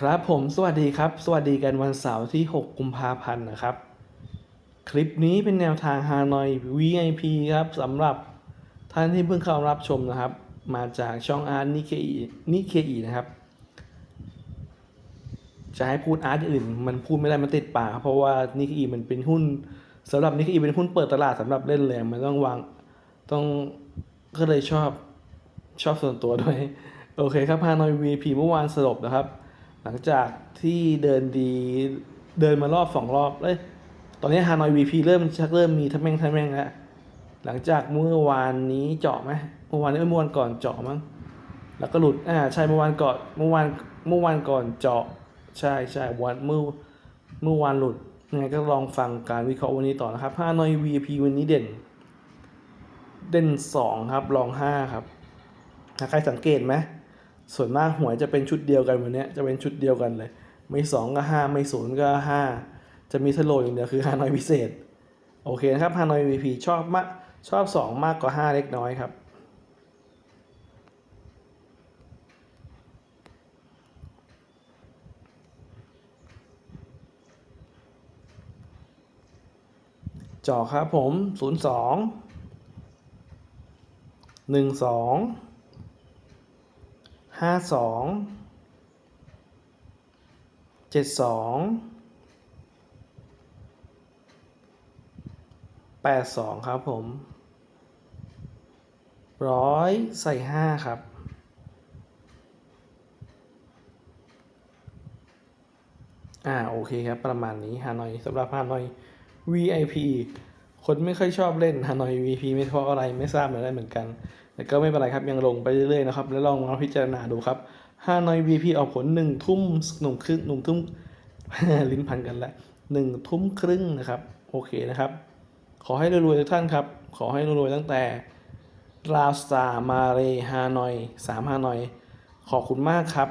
ครับผมสวัสดีครับ สวัสดีกันวันเสาร์ที่ 6 กุมภาพันธ์นะครับ คลิปนี้เป็นแนวทางฮานอย VIP ครับสำหรับท่านที่เพิ่งเข้ารับชมนะครับ มาจากช่องอาร์ตนิเคอีนิเคอีนะครับ จะให้พูดอาร์ตอื่น มันพูดไม่ได้มันติดปากเพราะว่านิเคอีมันเป็นหุ้นสำหรับนิเคอีเป็นหุ้นเปิดตลาดสำหรับเล่นเลยมันต้องวางต้องก็เลยชอบชอบส่วนตัวด้วย โอเคครับฮานอย VIP เมื่อวานสรุปนะครับ หลังจากที่เดินดีเดินมารอบสองรอบเอ้ยตอนนี้ฮานอย VP เริ่มชักเริ่มมีทัแม่งทัแม่งแล้วหลังจากเมื่อวานนี้เจาะไหมเมื่อวานนี้เมื่อวานก่อนเจาะมั้งแล้วก็หลุดอ่าใช่เมื่อวานก่อนเมื่อวานเมื่อวานก่อนเจาะใช่ใช่วันเมื่อเมื่อวานหลุดยังไงก็ลองฟังการวิเคราะห์วันนี้ต่อนะครับฮานอย VP วันนี้เด่น เด่นสองครับรองห้าครับใครสังเกตไหม ส่วนมากหวยจะเป็นชุดเดียวกันวันนี้จะเป็นชุดเดียวกันเลย ไม่สองก็ห้าไม่ศูนย์ก็ห้าจะมีทะโลอย่างเดียวคือฮานอยพิเศษ โอเคนะครับฮานอย VP ชอบมากชอบสองมากกว่าห้าเล็กน้อยครับ จอครับผมศูนย์สอง ห้าสองเจ็ดสองแปดสองครับผมร้อยใส่ห้าครับอ่าโอเคครับ ประมาณนี้ฮานอยสำหรับฮานอย VIP คนไม่ค่อยชอบเล่นฮานอย VIP ไม่เพราะอะไรไม่ทราบอนกันเหมือนกัน แต่ก็ไม่เป็นไรครับยังลงไปเรื่อยๆนะครับแล้วลองมาพิจารณาดูครับฮานอย VIP ออกผลหนึ่งทุ่มหนุ่มครึ่งหนุ่มทุ่มลิ้นพันกันแล้วหนึ่งทุ่มครึ่งนะครับ โอเคนะครับ ขอให้รวยๆทุกท่านครับ ขอให้รวยๆตั้งแต่ลาวสามาเรฮานอยสามฮานอย ขอบคุณมากครับ